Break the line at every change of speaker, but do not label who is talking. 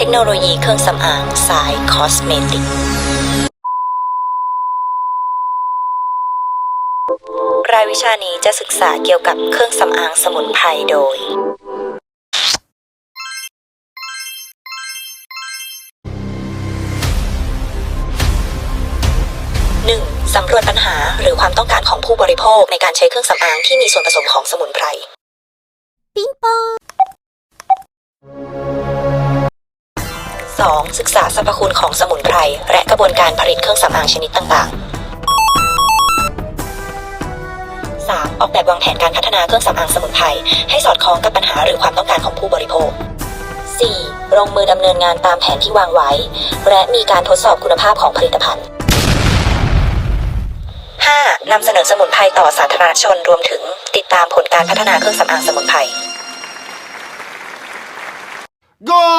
เทคโนโลยีเครื่องสำอางสายคอสเมติก รายวิชานี้จะศึกษาเกี่ยวกับเครื่องสำอางสมุนไพรโดย 1. สำรวจปัญหาหรือความต้องการของผู้บริโภคในการใช้เครื่องสำอางที่มีส่วนผสมของสมุนไพร 2. ศึกษาสรรพคุณของสมุนไพร และกระบวนการผลิตเครื่องสำอางชนิดต่างๆ 3. ออกแบบวางแผนการพัฒนาเครื่องสำอางสมุนไพรให้สอดคล้องกับปัญหาหรือความต้องการของผู้บริโภค 4. ลงมือดำเนินงานตามแผนที่วางไว้ และมีการทดสอบคุณภาพของผลิตภัณฑ์ 5. นำเสนอสมุนไพรต่อสาธารณชนรวมถึง ติดตามผลการพัฒนาเครื่องสำอางสมุนไพร
Go!